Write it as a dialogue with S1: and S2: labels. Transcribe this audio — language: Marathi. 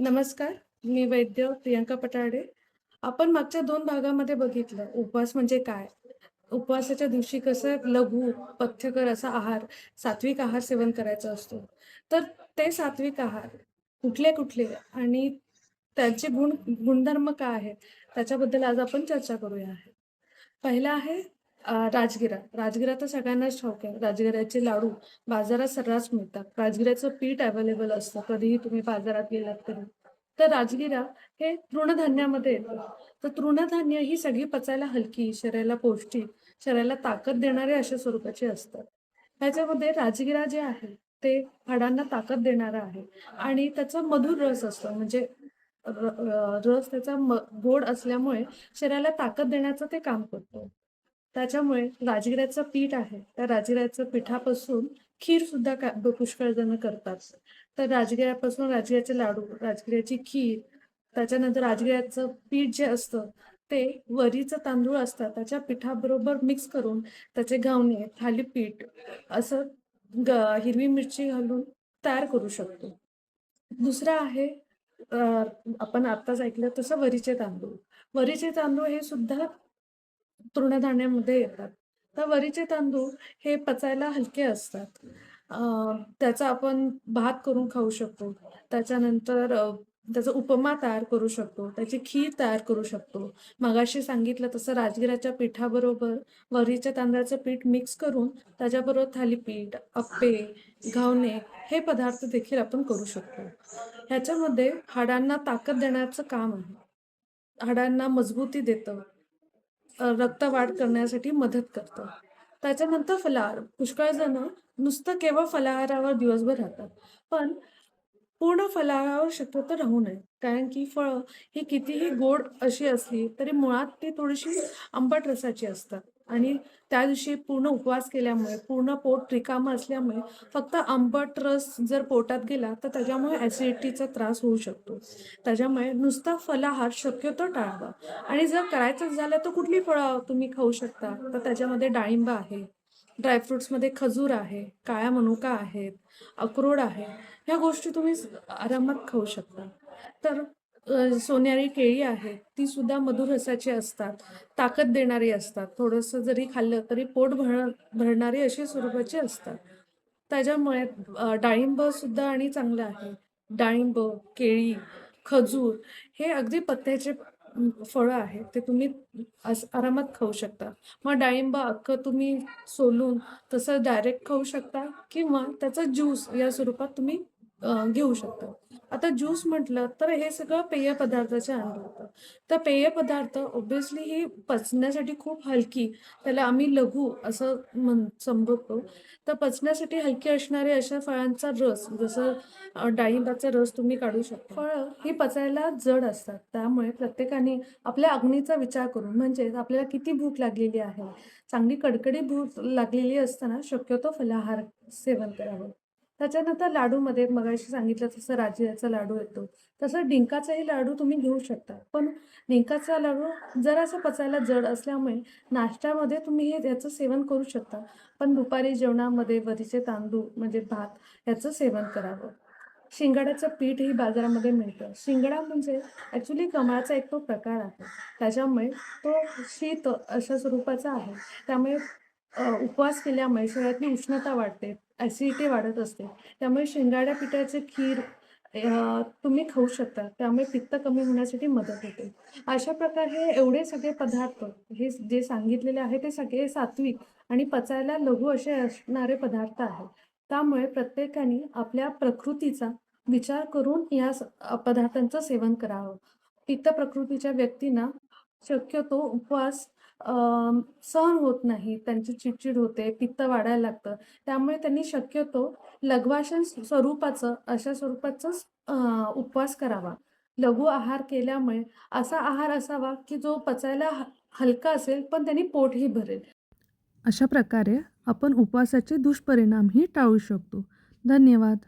S1: नमस्कार, मी वैद्य प्रियंका पटाडे. आपण मागच्या दोन भागामध्ये बघितलं, उपवास म्हणजे काय? उपवासाच्या दिवशी कसं लघु, पथ्यकर असा आहार, सात्विक आहार सेवन करायचा असतो. तर ते सात्विक आहार कुठले-कुठले आणि त्यांचे गुण गुणधर्म काय आहेत? त्याच्याबद्दल आज आपण चर्चा करूया आहे. पहिला आहे राजगिरा. राजगिरा तर सगळ्यांनाच ठाऊक आहे. राजगिऱ्याचे लाडू बाजारात सर्रास मिळतात. राजगिऱ्याचं पीठ अवेलेबल असतं. कधीही तुम्ही बाजारात गेलात तरी. तर राजगिरा हे तृणधान्यामध्ये येतं. तर तृणधान्य ही सगळी पचायला हलकी, शरीराला पौष्टिक, शरीराला ताकद देणारे अशा स्वरूपाची असतात. त्याच्यामध्ये राजगिरा जे आहे ते हाडांना ताकद देणारा आहे आणि त्याचा मधुर रस असतो. म्हणजे रस त्याचा गोड असल्यामुळे शरीराला ताकद देण्याचं ते काम करतो त्याच्यामुळे राजगिऱ्याचं पीठ आहे, त्या राजगिऱ्याच्या पिठापासून खीर सुद्धा पुष्कळ जण करतात. तर राजगिऱ्यापासून राजगिऱ्याचे लाडू, राजगिऱ्याची खीर, त्याच्यानंतर राजगिऱ्याचं पीठ जे असतं ते वरीचं तांदूळ असतात त्याच्या पिठाबरोबर मिक्स करून त्याचे घावणे, थालीपीठ असं ग हिरवी मिरची घालून तयार करू शकतो. दुसरं आहे आपण आत्ताच ऐकलं तसं वरीचे तांदूळ. वरीचे तांदूळ हे सुद्धा तृणधान्यामध्ये येतात. तर वरीचे तांदूळ हे पचायला हलके असतात. त्याचा आपण भात करून खाऊ शकतो. त्याच्यानंतर त्याचा उपमा तयार करू शकतो. त्याची खीर तयार करू शकतो. मगाशी सांगितलं तसं राजगिराच्या पिठाबरोबर वरीच्या तांदळाचं पीठ मिक्स करून त्याच्याबरोबर थालीपीठ, अप्पे, घावणे हे पदार्थ देखील आपण करू शकतो. ह्याच्यामध्ये हाडांना ताकद देण्याचं काम आहे. हाडांना मजबुती देतं. रक्तवाढ करण्यासाठी मदत करतं. त्याच्यानंतर फलाहार. पुष्कळ जण नुसतं केवळ फलाहारावर दिवसभर राहतात. पण पूर्ण फलाहारावर शक्यतो राहू नये. कारण की फळं ही कितीही गोड अशी असली तरी मुळात ती थोडीशी आंबट रसाची असतात आणि त्या दिवशी पूर्ण उपवास केल्यामुळे, पूर्ण पोट रिकामं असल्यामुळे फक्त आंबट रस जर पोटात गेला तर त्याच्यामुळे ॲसिडिटीचा त्रास होऊ शकतो. त्याच्यामुळे नुसता फलाहार शक्यतो टाळावा आणि जर करायचंच झालं तर कुठली फळं तुम्ही खाऊ शकता? तर त्याच्यामध्ये डाळिंब आहे, ड्रायफ्रुट्समध्ये खजूर आहे, काळ्या मनुका आहेत, अक्रोड आहे. ह्या गोष्टी तुम्ही आरामात खाऊ शकता. तर सोनेरी केळी आहेत, ती सुद्धा मधुर रसाची असतात, ताकद देणारी असतात. थोडंसं जरी खाल्लं तरी पोट भर भरणारी अशी स्वरूपाची असतात. त्याच्यामुळे डाळिंब सुद्धा आणि चांगलं आहे. डाळिंब, केळी, खजूर हे अगदी पत्त्याचे फळं आहेत. ते तुम्ही असं आरामात खाऊ शकता. मग डाळिंब अख्खं तुम्ही सोलून तसं डायरेक्ट खाऊ शकता किंवा त्याचा ज्यूस या स्वरूपात तुम्ही घेऊ शकतो आता ज्यूस म्हटलं तर हे सगळं पेय पदार्थाच्या अंडर होतं तर पेय पदार्थ ऑब्व्हियसली ही पचण्यासाठी खूप हलकी, त्याला आम्ही लघु असं म्हण संबोधतो. तर पचण्यासाठी हलकी असणारे अशा फळांचा रस, जसं डाळिंबाचा रस तुम्ही काढू शकता. फळं ही पचायला जड असतात. त्यामुळे प्रत्येकाने आपल्या अग्नीचा विचार करून म्हणजेच आपल्याला किती भूक लागलेली आहे, चांगली कडकडी भूक लागलेली असताना शक्यतो फलाहार सेवन करावं. त्याच्यानंतर लाडूमध्ये मगाशी सांगितलं तसं राजगिऱ्याचा लाडू येतो. तसं डिंकाचाही लाडू तुम्ही घेऊ शकता. पण डिंकाचा लाडू जरासा पचायला जड असल्यामुळे नाश्त्यामध्ये तुम्ही हे याचं सेवन करू शकता. पण दुपारी जेवणामध्ये वरीचे तांदूळ म्हणजे भात याचं सेवन करावं. शिंगाड्याचं पीठही बाजारामध्ये मिळतं. शिंगडा म्हणजे ॲक्च्युली कमळाचा एक तो प्रकार आहे. त्याच्यामुळे तो शीत अशा स्वरूपाचा आहे. त्यामुळे उपवास केल्यामुळे शरीरातली उष्णता वाढते, ॲसिडिटी वाढत असते. त्यामुळे शेंगाड्या पिठाचे खीर तुम्ही खाऊ शकता. त्यामुळे पित्त कमी होण्यासाठी मदत होते. अशा प्रकारे एवढे सगळे पदार्थ हे जे सांगितलेले आहे ते सगळे सात्विक आणि पचायला लघु असे असणारे पदार्थ आहेत. त्यामुळे प्रत्येकाने आपल्या प्रकृतीचा विचार करून या स पदार्थांचं सेवन करावं. पित्त प्रकृतीच्या व्यक्तींना शक्यतो उपवास सहन होत नाही. त्यांची चिडचिड होते, पित्त वाढायला लागतं. त्यामुळे त्यांनी शक्यतो लघ्वाशन स्वरूपाचं अशा स्वरूपाचाच उपवास करावा. लघु आहार केल्यामुळे असा आहार असावा, की जो पचायला ह हलका असेल, पण त्यांनी पोटही भरेल. अशा प्रकारे आपण उपवासाचे दुष्परिणामही टाळू शकतो. धन्यवाद.